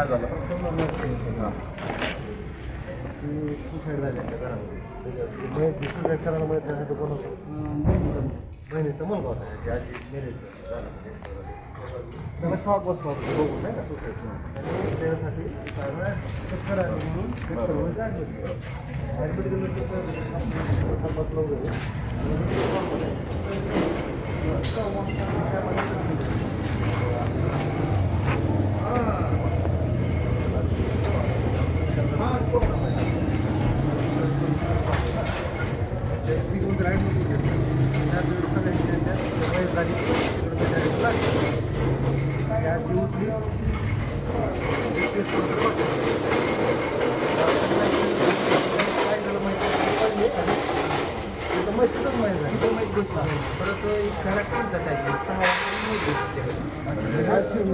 काय झालं? सुसाईड झाली सुसाईड करायला माहीत नाही कोण बहिणीचा मुलगा होता त्याची आजी मॅरेज त्याला शॉक बसला होता तो बघून नाही का? सुसाईड चक्कर आली म्हणून ॲडमिट केलं बसलं वगैरे ती कोणतरी ॲडमिट केली त्या सगळ्यांची त्यांच्या वयस झाली तिकडे त्याच्या लागली ती आजी उठली एकवीस वर्ष बघते. काय झालं माहिती आहे? पडली आणि तिथं म्हशीचंच माहीत झाली. परत घरात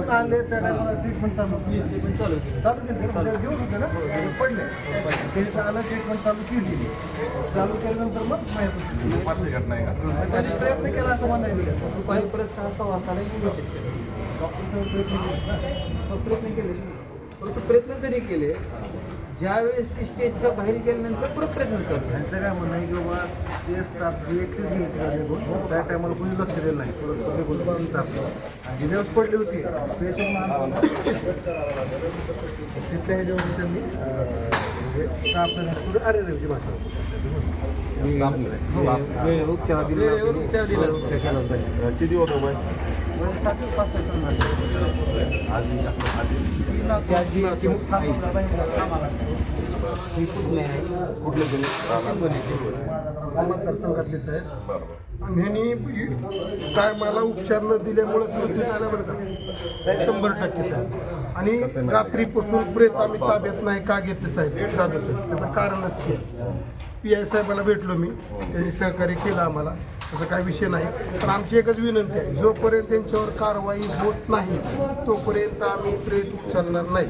आणले त्या टायमाला ट्रीटमेंट चालू चालू केलं चालू केली. घेऊन होते ना पडले. आलं ट्रीटमेंट चालू केली. चालू केल्यानंतर मग माहीत घटना आहे त्यांनी प्रयत्न केला असं म्हणायला दुपारी परत सहा सहा वाजता डॉक्टर प्रयत्न केले. मग प्रयत्न केले. परंतु प्रयत्न जरी केले. ज्यावेळेस ती स्टेजच्या बाहेर गेल्यानंतर परत प्रयत्न झाले. त्यांचं काय म्हणणं आहे की बाबा ते स्टाफ जे एकटीच निघून त्या टायमाला कोणी लक्ष दिलं नाही निघून बाजून टाकलं आणि दिवस पडली होती पेशंट तिथल्या ह्याच्यावर त्यांनी म्हणजे स्टाफ पुढे अरे रेवची भाषा उपचार दिला. उपचार केला होता किती होतं बाय मतदारसंघातलीच आहे. आणि ह्यांनी काय मला उपचार न दिल्यामुळे मृत्यू झाला बरं का? शंभर टक्के साहेब. आणि रात्रीपासून प्रेत आम्ही ताब्यात नाही का घेतले साहेब? जाधव साहेब. त्याचं कारणच ते पी आय साहेबाला भेटलो मी. त्यांनी सहकार्य केलं आम्हाला. त्याचा काही विषय नाही. पण आमची एकच विनंती आहे. जोपर्यंत त्यांच्यावर कारवाई होत नाही तोपर्यंत आम्ही प्रेत उचलणार नाही.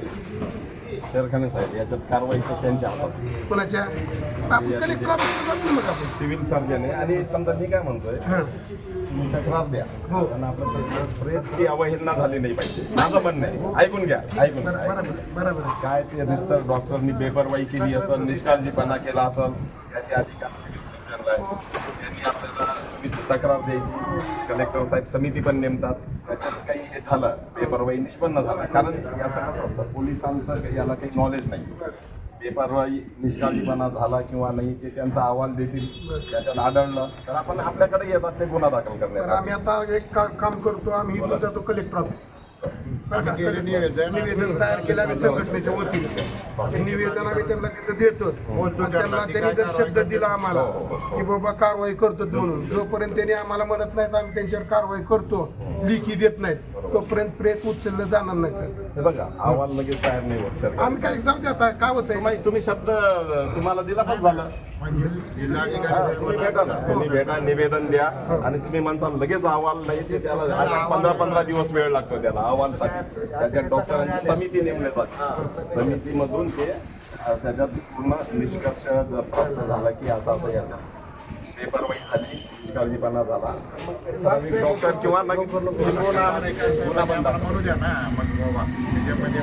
शेरखाने साहेब याच्यात कारवाई त्यांच्या हातात कोणाच्या? आपण कलेक्टर ऑफिसला जातो मग आपण. सिव्हिल सर्जन आहे आणि समजा मी काय म्हणतोय तुम्ही तक्रार द्या. हो. आणि आपलं प्रेतची अवहेलना झाली नाही पाहिजे. माझं म्हणणं आहे. ऐकून घ्या ऐकून बरोबर. काय ते रितसर डॉक्टरनी बेपरवाई केली असेल निष्काळजीपणा केला असेल याचे अधिकार सिव्हिल सर्जनला आहे त्यांनी आपल्याला तुम्ही तक्रार द्यायची. कलेक्टर साहेब समिती पण नेमतात. त्याच्यात काही हे झालं. बेपरवाई निष्पन्न झाला. कारण याचं कसं असतं पोलिसांचं याला काही नॉलेज नाही. बेपरवाई निष्काळजीपणा झाला किंवा नाही ते त्यांचा अहवाल देतील. त्याच्यात आढळलं. तर आपण आपल्याकडे येतात ते गुन्हा दाखल तर करण्यासाठी आम्ही आता एक काम करतो. आम्ही जातो कलेक्टर ऑफिस? निवेदन तयार केलं आम्ही संघटनेच्या वतीने. निवेदन आम्ही त्यांना तिथं देतो आणि त्यांना त्यांनी जर शब्द दिला आम्हाला की बाबा कारवाई करतो म्हणून. जोपर्यंत त्यांनी आम्हाला म्हणत नाहीत आम्ही त्यांच्यावर कारवाई करतो. लिखी देत नाहीत. तोपर्यंत प्रेत उचललं जाणार नाही सर. हे बघा अहवाल लगेच तयार नाही होत सरकार आम्ही काय जाऊ दे आता काय होतंय? तुम्ही तुम्ही शब्द तुम्हाला दिला पण झालं. हा, तुम्ही भेटा ना तुम्ही भेटा निवेदन द्या. आणि तुम्ही म्हणसाल लगेच अहवाल नाही ते त्याला आता पंधरा पंधरा दिवस वेळ लागतो त्याला अहवालसाठी त्याच्यात डॉक्टरांची समिती नेमली जाते समितीमधून ते अ, त्याच्यात पूर्ण निष्कर्ष जर प्राप्त झाला की असं असं याच्यात बेपरवाई झाली निष्काळजीपणा झाला. डॉक्टर किंवा नग- गुन्हा बंद पण दाखल म्हणू द्या ना मग बाबा त्याच्यामध्ये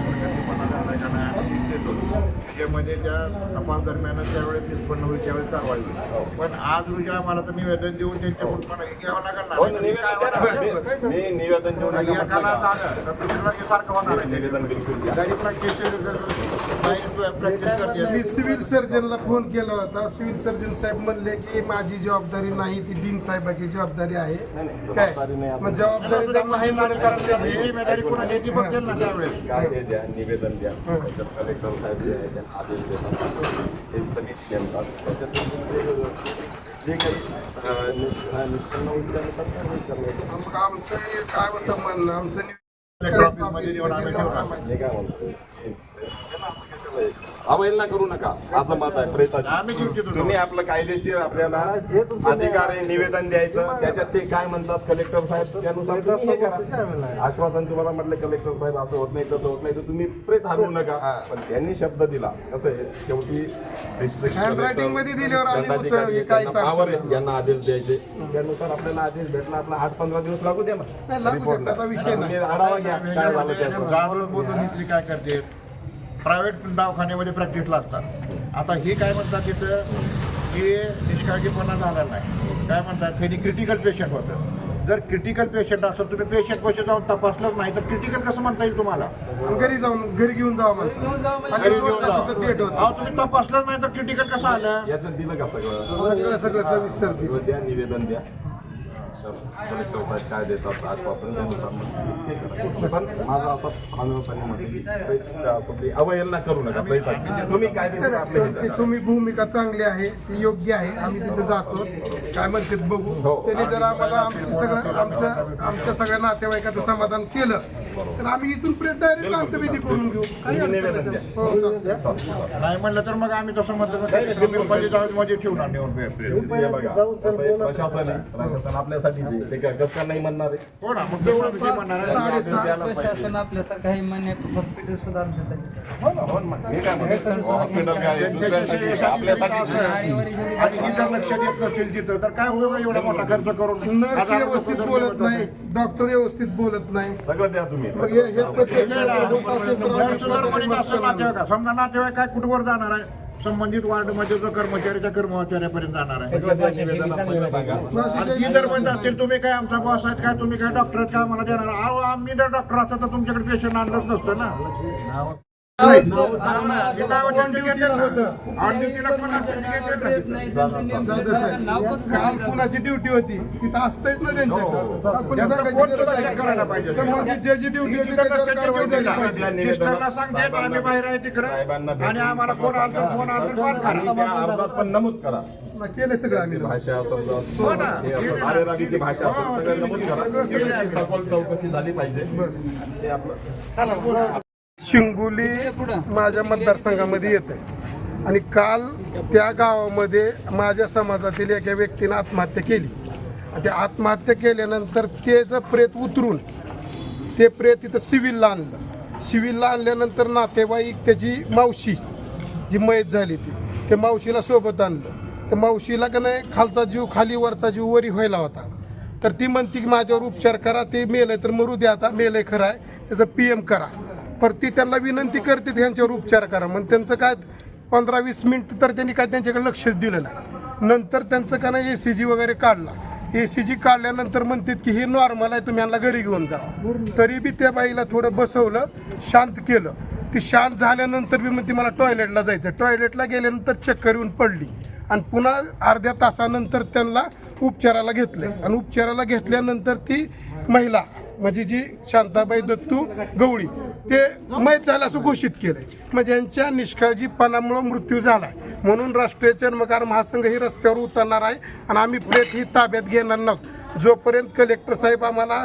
झाला का नाही त्याच्यामध्ये त्या तपास दरम्यान ज्यावेळेस निष्पन्न होईल त्यावेळेस कारवाई होईल पण आज रोजी आम्हाला तर निवेदन देऊन हे घ्यावं लागेल ना हो, नाहीतर हे निवेदन. मी देऊन एकाला? झालं तर दुसऱ्याला हे सारखं होणार आहे मी सिव्हिल सर्जनला फोन केला होता सिव्हिल सर्जन साहेब म्हणले की माझी जबाबदारी नाही ती डीन साहेबाची जबाबदारी आहे काय जबाबदारी नाही मग जबाबदारी जर नाही म्हणत असले ही मेधावी पुन्हा नीती बघतील ना त्यावेळेस काय ते द्या निवेदन द्या कलेक्टर साहेब जे आहे त्यांना आदेश देतात ते समिती नेमतात त्याच्यातून ते जे काही निष्पन्न कारवाई. मग आमचं हे काय होतं म्हणणं आमचं. मी काय म्हणतो अवहेलना करू नका. माझं मत आहे. प्रेताची. तुम्ही आपलं कायदेशीर आपल्याला जे तुमचं अधिकार आहे निवेदन द्यायचं. त्याच्यात ते काय म्हणतात कलेक्टर साहेब? त्यानुसार तुम्ही हे करा. आश्वासन तुम्हाला म्हटलं कलेक्टर साहेब असं होत नाही तसं होत नाही तर तुम्ही प्रेत हलवू नका. पण त्यांनी शब्द दिला. कसं आहे? शेवटी आहे, यांना आदेश द्यायचे. त्यानुसार आपल्याला आदेश भेटला आपला आठ पंधरा दिवस लागू द्या. तुम्ही आढावा घ्या काय झालं काय करते? प्रायव्हेट दवाखान्यामध्ये प्रॅक्टिसला असतात आता हे काय म्हणतात तिथं की निष्काळजीपणा झाला नाही. काय म्हणतात? हे क्रिटिकल पेशंट होतं. जर क्रिटिकल पेशंट असेल तुम्ही पेशंट पैसे जाऊन तपासलंच नाही तर क्रिटिकल कसं म्हणता येईल तुम्हाला? घरी जाऊन घरी घेऊन जावा म्हणजे घरी घेऊन जा. तासाचं पेट होतं. अहो तुम्ही तपासलंच नाही तर क्रिटिकल कसं आलं? याचं दिलं का सगळं? सगळं सगळं सविस्तर. द्या निवेदन द्या. साहेब काय देतात त्यानुसार. पण माझा असा की अवहेलना करू नका प्रयत्न तुम्ही काय तुमची. तुम्ही भूमिका चांगली आहे ती योग्य आहे आम्ही तिथे जातो काय म्हणतात बघू. त्यांनी जर आम्हाला आमचं सगळं आमचं आमच्या सगळ्या नातेवाईकाचं समाधान केलं तर आम्ही इथून प्रेट डायरेक्ट अंतविधी करून घेऊ काही अडचण नाही. हो, चालतंय. चालतं. नाही म्हणलं तर मग आम्ही तसं म्हणतो मध्ये ठेवणार हे बघा, कसं आहे, प्रशासन आहे. प्रशासन आपल्यासाठीच आहे. ते काय कसं काय नाही म्हणणार आहे हो ना मग तेवढं किती म्हणणार आहे? साडेसहा प्रशासन आपल्यासारखं मान्य हॉस्पिटल सुद्धा आमच्यासाठी हो ना, हो ना. मग हे काय म्हणतो? हॉस्पिटल काय आहे? दुसऱ्यांसाठी आहे, आपल्यासाठी आहे. आणि इतर लक्ष देत नसतील तिथं तर काय होईल एवढा मोठा खर्च करून नर्स व्यवस्थित बोलत. नाही डॉक्टर व्यवस्थित बोलत नाही सगळं द्या तुम्ही मग हे हे नातेवाईक. आहे, समजा नातेवाईक काय कुठवर जाणार आहे? संबंधित वार्डमध्ये जो कर्मचाऱ्याच्या कर्मचाऱ्यापर्यंत जाणार आहे. आणि ती जर म्हणत असतील तुम्ही काय आमचा बॉस आहेत काय? तुम्ही काय डॉक्टर आहेत? काय आम्हाला देणार अहो आम्ही जर डॉक्टर असतो तर तुमच्याकडे पेशंट आणलंच नसतं ना. सांगायचं? कुणाची ड्युटी होती? तिथं असतंच ना त्यांच्याकडे आपण त्यांचं सांगायची कोण गरज सुद्धा आहे. check करायला पाहिजे. संबंधित ज्याची ड्युटी होती आणि आम्हाला फोन आला तर फोन आला पण नमूद करा. ना, केलं सगळं आम्ही. भाषा समजा हो. हे भाषा असेल सगळं नमूद करा. चौकशी झाली पाहिजे. ते आपलं चिंगोली माझ्या मतदारसंघामध्ये येते आणि काल त्या गावामध्ये माझ्या समाजातील एका व्यक्तीनं आत्महत्या केली. ते आत्महत्या केल्यानंतर त्याचं प्रेत उतरून ते प्रेत तिथं सिव्हिलला आणलं. सिव्हिलला आणल्यानंतर नातेवाईक त्याची मावशी जी मयत झाली ती त्या मावशीला सोबत आणलं. त्या मावशीला का नाही खालचा जीव खाली वरचा जीव वरी व्हायला होता. तर ती म्हणती की माझ्यावर उपचार करा ते मेलंय तर मरू द्या आता मेलंय खरं आहे. त्याचं पी एम करा. पर ती त्यांना विनंती करते ह्यांच्यावर उपचार करा. मग त्यांचं काय पंधरा वीस मिनिट तर त्यांनी काय त्यांच्याकडे लक्षच दिलं नाही. नंतर त्यांचं का नाही ए सी जी वगैरे काढला. ए सी जी काढल्यानंतर म्हणतात की हे नॉर्मल आहे तुम्ही यांना घरी घेऊन जा. तरी बी त्या बाईला थोडं बसवलं शांत केलं. ती शांत झाल्यानंतर बी म्हणते मला टॉयलेटला जायचं टॉयलेटला गेल्यानंतर चक्कर येऊन पडली. आणि पुन्हा अर्ध्या तासानंतर त्यांना उपचाराला घेतलं आणि उपचाराला घेतल्यानंतर ती महिला म्हणजे जी शांताबाई दत्तू गवळी ते मैत झालं असं घोषित केलंय. मग यांच्या निष्काळजीपणामुळं मृत्यू झाला म्हणून राष्ट्रीय चर्मकार महासंघ ही रस्त्यावर उतरणार आहे आणि आम्ही प्रेत ही ताब्यात घेणार नव्हतो. जोपर्यंत कलेक्टर साहेब आम्हाला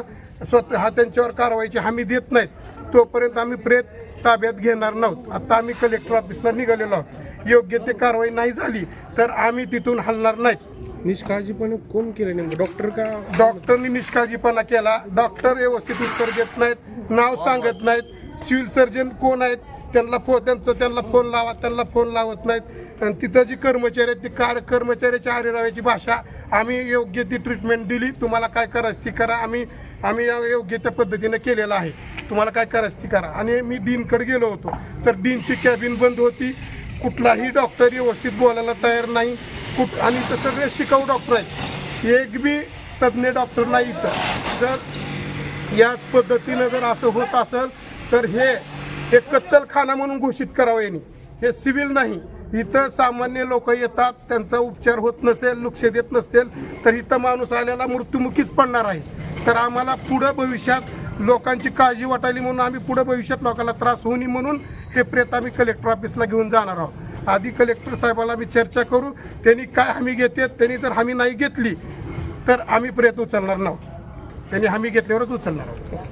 स्वतः त्यांच्यावर कारवाईची हमी देत नाहीत तोपर्यंत आम्ही प्रेत ताब्यात घेणार नव्हतो. आता आम्ही कलेक्टर ऑफिसला निघालेलो आहोत. योग्य ते कारवाई नाही झाली तर आम्ही तिथून हलणार नाहीत. निष्काळजीपणे कोण केलं नेमकं? डॉक्टर का डॉक्टरनी निष्काळजीपणा केला. डॉक्टर व्यवस्थित उत्तर देत नाहीत नाव सांगत नाहीत. सिव्हिल सर्जन कोण आहेत? त्यांना फो त्यांचं त्यांना फोन लावा त्यांना फोन लावत नाहीत. आणि तिथं जी कर्मचारी आहेत ती कार कर्मचाऱ्याच्या आरेराव्याची भाषा आम्ही योग्य ती ट्रीटमेंट दिली तुम्हाला काय करायचं ती करा. आम्ही आम्ही योग्य त्या पद्धतीने केलेलं आहे. तुम्हाला काय करायचं ती करा. आणि मी डीनकडे गेलो होतो. तर डीनची कॅबिन बंद होती. कुठलाही डॉक्टर व्यवस्थित बोलायला तयार नाही. कुठ आणि इथं सगळे शिकाऊ डॉक्टर आहेत. एक बी तज्ज्ञ डॉक्टर नाही इथं. जर याच पद्धतीनं जर असं होत असेल तर हे हे कत्तलखाना म्हणून घोषित करावं यांनी. हे सिव्हिल नाही. इथं सामान्य लोक येतात त्यांचा उपचार होत नसेल लक्ष देत नसतील तर इथं माणूस आल्याला मृत्युमुखीच पडणार आहे. तर आम्हाला पुढं भविष्यात लोकांची काळजी वाटायली म्हणून आम्ही पुढं भविष्यात लोकांना त्रास होऊ नये म्हणून हे प्रेत आम्ही कलेक्टर ऑफिसला घेऊन जाणार आहोत. आधी कलेक्टर साहेबाला आम्ही चर्चा करू त्यांनी काय हमी घेते त्यांनी जर हमी नाही घेतली तर आम्ही प्रयत्न उचलणार नाहोत त्यांनी हमी घेतल्यावरच उचलणार आहोत.